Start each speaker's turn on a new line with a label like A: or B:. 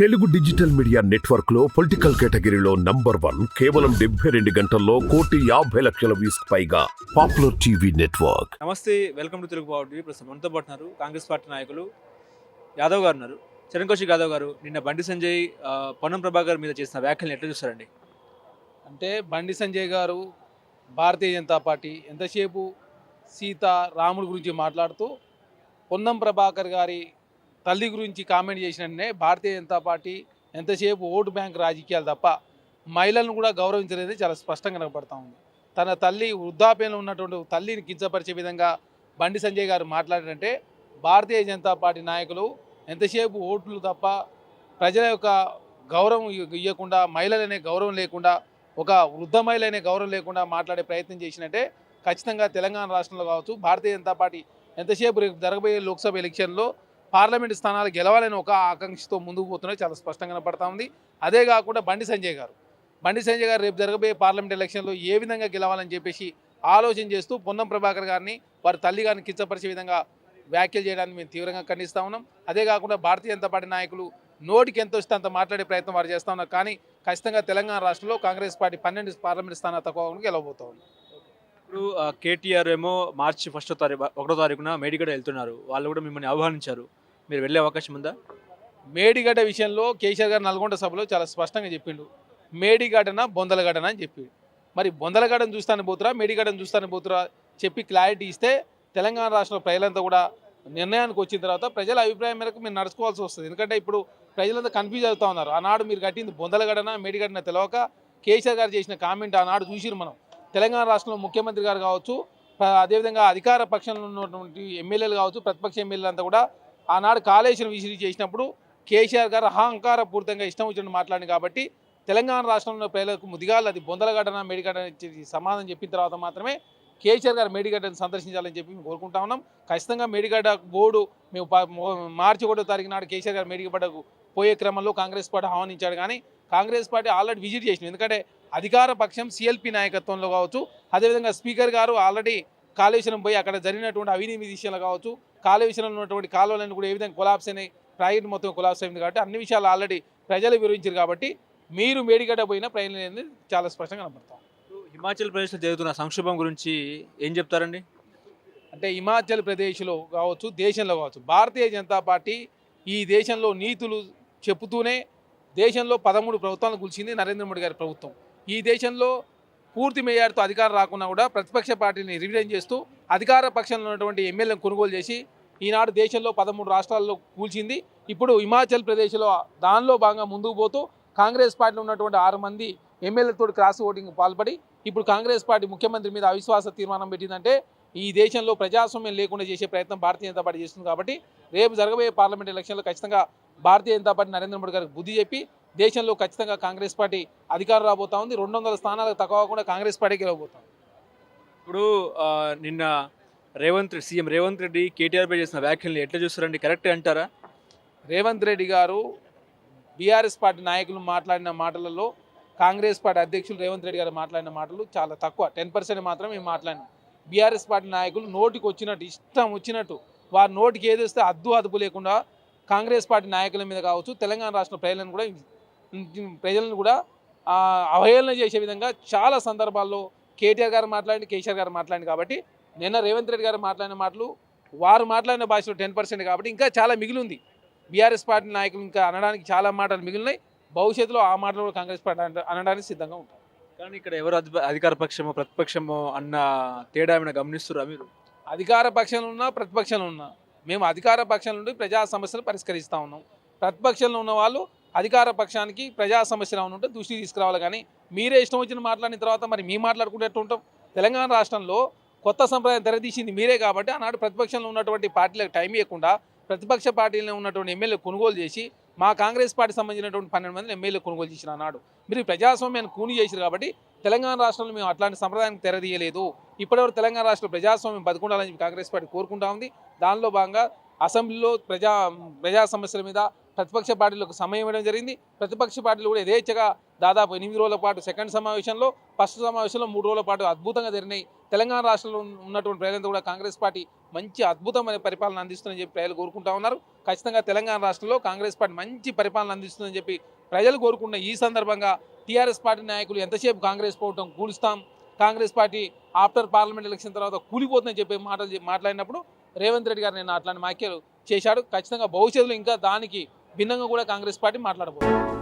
A: Telugu digital media నెట్వర్క్లో political కేటగిరీలో number one కేవలం డెబ్బై రెండు గంటల్లో కోటి యాభై లక్షల వ్యూస్ పైగా పాపులర్ టీవీ నెట్వర్క్.
B: నమస్తే welcome to Telugu power TV. ప్రస్తుతం మనతో పాటు ఉన్నారు కాంగ్రెస్ పార్టీ నాయకులు యాదవ్ గారు ఉన్నారు. చరణ్ కౌశిక్ యాదవ్ గారు నిన్న బండి సంజయ్ పొన్నం ప్రభాకర్ మీద చేసిన వ్యాఖ్యలను ఎట్లా చూస్తారండి?
C: అంటే బండి సంజయ్ గారు భారతీయ జనతా పార్టీ ఎంతసేపు సీత రాముడి గురించి మాట్లాడుతూ పొన్నం ప్రభాకర్ గారి తల్లి గురించి కామెంట్ చేసినట్టే భారతీయ జనతా పార్టీ ఎంతసేపు ఓటు బ్యాంక్ రాజకీయాలు తప్ప మహిళలను కూడా గౌరవించలేదు చాలా స్పష్టంగా కనపడతా ఉంది. తన తల్లి వృద్ధాప్యంలో ఉన్నటువంటి తల్లిని కించపరిచే విధంగా బండి సంజయ్ గారు మాట్లాడారంటే భారతీయ జనతా పార్టీ నాయకులు ఎంతసేపు ఓట్లు తప్ప ప్రజల యొక్క గౌరవం ఇవ్వకుండా మహిళలనే గౌరవం లేకుండా ఒక వృద్ధ మహిళ అనే గౌరవం లేకుండా మాట్లాడే ప్రయత్నం చేసినట్టే ఖచ్చితంగా తెలంగాణ రాష్ట్రంలో కావచ్చు భారతీయ జనతా పార్టీ ఎంతసేపు రేపు జరగబోయే లోక్సభ ఎలక్షన్లో పార్లమెంటు స్థానాలు గెలవాలని ఒక ఆకాంక్షతో ముందుకు పోతున్నది చాలా స్పష్టంగా కనపడతా ఉంది. అదే కాకుండా బండి సంజయ్ గారు. బండి సంజయ్ గారు రేపు జరగబోయే పార్లమెంట్ ఎలక్షన్లో ఏ విధంగా గెలవాలని చెప్పేసి ఆలోచన చేస్తూ పొన్నం ప్రభాకర్ గారిని వారి తల్లి గారిని కించపరిచే విధంగా వ్యాఖ్యలు చేయడానికి మేము తీవ్రంగా ఖండిస్తా ఉన్నాం. అదే కాకుండా భారతీయ జనతా పార్టీ నాయకులు నోటికి ఎంత వస్తే అంత మాట్లాడే ప్రయత్నం వారు చేస్తూ ఉన్నారు. కానీ ఖచ్చితంగా తెలంగాణ రాష్ట్రంలో కాంగ్రెస్ పార్టీ పన్నెండు పార్లమెంట్ స్థానాలు తక్కువ గెలవబోతా ఉంది.
B: ఇప్పుడు కేటీఆర్ ఏమో మార్చి ఫస్ట్ తారీఖు ఒకటో తారీఖున మేడిగడ వెళ్తున్నారు. వాళ్ళు కూడా మిమ్మల్ని ఆహ్వానించారు. మీరు వెళ్ళే అవకాశం ఉందా?
C: మేడిగడ్డ విషయంలో కేసీఆర్ గారు నల్గొండ సభలో చాలా స్పష్టంగా చెప్పిండు. మేడిగడ్డన బొందలగడ్డన అని చెప్పి. మరి బొందలగడ్డను చూస్తాను పోతురా మేడిగడ్డను చూస్తాను పోతురా చెప్పి క్లారిటీ ఇస్తే తెలంగాణ రాష్ట్ర ప్రజలంతా కూడా నిర్ణయానికి వచ్చిన తర్వాత ప్రజల అభిప్రాయం మేరకు మీరు నడుచుకోవాల్సి వస్తుంది. ఎందుకంటే ఇప్పుడు ప్రజలంతా కన్ఫ్యూజ్ అవుతా ఉన్నారు. ఆనాడు మీరు కట్టింది బొందలగడన మేడిగడ్డన తెలవక కేసీఆర్ గారు చేసిన కామెంట్ ఆనాడు చూసిరు మనం. తెలంగాణ రాష్ట్రంలో ముఖ్యమంత్రి గారు కావచ్చు అదేవిధంగా అధికార పక్షంలో ఉన్నటువంటి ఎమ్మెల్యేలు కావచ్చు ప్రతిపక్ష ఎమ్మెల్యేలు అంతా కూడా ఆనాడు కాళేశ్వరం విసిరి చేసినప్పుడు కేసీఆర్ గారు అహంకార పూర్తంగా ఇష్టం వచ్చినట్టు మాట్లాడింది కాబట్టి తెలంగాణ రాష్ట్రంలో ప్రజలకు ముదిగాలు అది బొందలగడ్డన మేడిగడ్డన సమాధానం చెప్పిన తర్వాత మాత్రమే కేసీఆర్ గారు మేడిగడ్డను సందర్శించాలని చెప్పి మేము కోరుకుంటా ఉన్నాం. ఖచ్చితంగా మేడిగడ్డ బోర్డు మేము మార్చి ఒకటో తారీఖు నాడు కేసీఆర్ గారు మేడిగడ్డకు పోయే క్రమంలో కాంగ్రెస్ పార్టీ ఆహ్వానించాడు కానీ కాంగ్రెస్ పార్టీ ఆల్రెడీ విజిట్ చేసింది. ఎందుకంటే అధికార పక్షం సిఎల్పి నాయకత్వంలో కావచ్చు. అదేవిధంగా స్పీకర్ గారు ఆల్రెడీ కాళేశ్వరం పోయి అక్కడ జరిగినటువంటి అవినీతి విషయాలు కావచ్చు కాళేశ్వరంలో ఉన్నటువంటి కాలువలను కూడా ఏ విధంగా కొలాప్స్ అయినాయి ప్రాజెక్ట్ మొత్తం కొలాప్స్ అయింది కాబట్టి అన్ని విషయాలు ఆల్రెడీ ప్రజలు వివరించారు కాబట్టి మీరు మేడిగడ్డ పోయినా ప్రజలు చాలా స్పష్టంగా
B: ఇప్పుడు హిమాచల్ ప్రదేశ్లో జరుగుతున్న సంక్షోభం గురించి ఏం చెప్తారండి?
C: అంటే హిమాచల్ ప్రదేశ్లో కావచ్చు దేశంలో కావచ్చు భారతీయ జనతా పార్టీ ఈ దేశంలో నీతులు చెబుతూనే దేశంలో పదమూడు ప్రభుత్వాలను కూల్చింది నరేంద్ర మోడీ గారి ప్రభుత్వం. ఈ దేశంలో పూర్తి మేయార్తో అధికారం రాకున్నా కూడా ప్రతిపక్ష పార్టీని రివిజన్ చేస్తూ అధికార పక్షంలో ఉన్నటువంటి ఎమ్మెల్యేలను కొనుగోలు చేసి ఈనాడు దేశంలో పదమూడు రాష్ట్రాల్లో కూల్చింది. ఇప్పుడు హిమాచల్ ప్రదేశ్లో దానిలో భాగంగా ముందుకు పోతూ కాంగ్రెస్ పార్టీలో ఉన్నటువంటి ఆరు మంది ఎమ్మెల్యేలతో క్రాస్ ఓటింగ్ పాల్పడి ఇప్పుడు కాంగ్రెస్ పార్టీ ముఖ్యమంత్రి మీద అవిశ్వాస తీర్మానం పెట్టిందంటే ఈ దేశంలో ప్రజాస్వామ్యం లేకుండా చేసే ప్రయత్నం భారతీయ జనతా పార్టీ చేస్తుంది కాబట్టి రేపు జరగబోయే పార్లమెంట్ ఎలక్షన్లో ఖచ్చితంగా భారతీయ జనతా పార్టీ నరేంద్ర మోడీ గారికి బుద్ధి చెప్పి దేశంలో ఖచ్చితంగా కాంగ్రెస్ పార్టీ అధికారం రాబోతా ఉంది. రెండు వందల స్థానాలకు తక్కువ కాకుండా కాంగ్రెస్ పార్టీ గెలవబోతుంది
B: ఇప్పుడు నిన్న రేవంత్ రెడ్డి సీఎం రేవంత్ రెడ్డి కేటీఆర్ పై చేసిన వ్యాఖ్యల్ని ఎట్లా చూస్తారండి? కరెక్ట్ అంటారా?
C: రేవంత్ రెడ్డి గారు బీఆర్ఎస్ పార్టీ నాయకులు మాట్లాడిన మాటలలో కాంగ్రెస్ పార్టీ అధ్యక్షులు రేవంత్ రెడ్డి గారు మాట్లాడిన మాటలు చాలా తక్కువ. టెన్ పర్సెంట్ మాత్రమే మేము మాట్లాడినాం. బీఆర్ఎస్ పార్టీ నాయకులు నోటికి వచ్చినట్టు ఇష్టం వచ్చినట్టు వారి నోటికి ఏది వస్తే అద్దు అదుపు లేకుండా కాంగ్రెస్ పార్టీ నాయకుల మీద కావచ్చు తెలంగాణ రాష్ట్ర ప్రజలను కూడా ప్రజలను కూడా అవహేళన చేసే విధంగా చాలా సందర్భాల్లో కేటీఆర్ గారు మాట్లాడి కేసీఆర్ గారు మాట్లాడింది కాబట్టి నిన్న రేవంత్ రెడ్డి గారు మాట్లాడిన మాటలు వారు మాట్లాడిన భాషలో టెన్ పర్సెంట్ కాబట్టి ఇంకా చాలా మిగిలి ఉంది బీఆర్ఎస్ పార్టీ నాయకులు ఇంకా అనడానికి చాలా మాటలు మిగిలినాయి. భవిష్యత్తులో ఆ మాటలు కూడా కాంగ్రెస్ పార్టీ అన- అనడానికి సిద్ధంగా ఉంటారు.
B: కానీ ఇక్కడ ఎవరు అధి- అధికార పక్షమో ప్రతిపక్షమో అన్న తేడా ఏమైనా గమనిస్తురా మీరు?
C: అధికార పక్షంలో ఉన్నా ప్రతిపక్షంలో ఉన్నా మేము అధికార పక్షం నుండి ప్రజా సమస్యలు పరిష్కరిస్తూ ఉన్నాం. ప్రతిపక్షంలో ఉన్న వాళ్ళు అధికార పక్షానికి ప్రజా సమస్యలు ఏమైనా ఉంటే దృష్టికి తీసుకురావాలి. కానీ మీరే ఇష్టం వచ్చిన మాట్లాడిన తర్వాత మరి మీ మాట్లాడుకునేట్టు ఉంటాం. తెలంగాణ రాష్ట్రంలో కొత్త సంప్రదాయం తెరదీసింది మీరే కాబట్టి ఆనాడు ప్రతిపక్షంలో ఉన్నటువంటి పార్టీలకు టైం ఇవ్వకుండా ప్రతిపక్ష పార్టీలో ఉన్నటువంటి ఎమ్మెల్యే కొనుగోలు చేసి మా కాంగ్రెస్ పార్టీ సంబంధించినటువంటి పన్నెండు మంది ఎమ్మెల్యే కొనుగోలు చేసిన ఆనాడు. మీరు ప్రజాస్వామ్యాన్ని కూని చేశారు కాబట్టి తెలంగాణ రాష్ట్రంలో మేము అట్లాంటి సంప్రదాయానికి తెరదీయలేదు. ఇప్పటివరకు తెలంగాణ రాష్ట్రంలో ప్రజాస్వామ్యం బతుకుండాలని కాంగ్రెస్ పార్టీ కోరుకుంటా ఉంది. దానిలో భాగంగా అసెంబ్లీలో ప్రజా ప్రజా సమస్యల మీద ప్రతిపక్ష పార్టీలకు సమయం ఇవ్వడం జరిగింది. ప్రతిపక్ష పార్టీలు కూడా యథేచ్ఛగా దాదాపు ఎనిమిది రోజుల పాటు సెకండ్ సమావేశంలో ఫస్ట్ సమావేశంలో మూడు రోజుల పాటు అద్భుతంగా జరిగినాయి. తెలంగాణ రాష్ట్రంలో ఉన్నటువంటి ప్రజలంతా కూడా కాంగ్రెస్ పార్టీ మంచి అద్భుతమైన పరిపాలన అందిస్తుందని చెప్పి ప్రజలు కోరుకుంటా ఉన్నారు. ఖచ్చితంగా తెలంగాణ రాష్ట్రంలో కాంగ్రెస్ పార్టీ మంచి పరిపాలన అందిస్తుందని చెప్పి ప్రజలు కోరుకున్న ఈ సందర్భంగా టీఆర్ఎస్ పార్టీ నాయకులు ఎంతసేపు కాంగ్రెస్ పోవటం కూలుస్తాం Congress party after parliament election తర్వాత కూలిపోతుందని చెప్పి మాటలు మాట్లాడినప్పుడు రేవంత్ రెడ్డి గారు నేను అట్లాంటి వ్యాఖ్యలు చేశాడు. ఖచ్చితంగా భవిష్యత్తులో ఇంకా దానికి భిన్నంగా కూడా కాంగ్రెస్ పార్టీ మాట్లాడబోతుంది.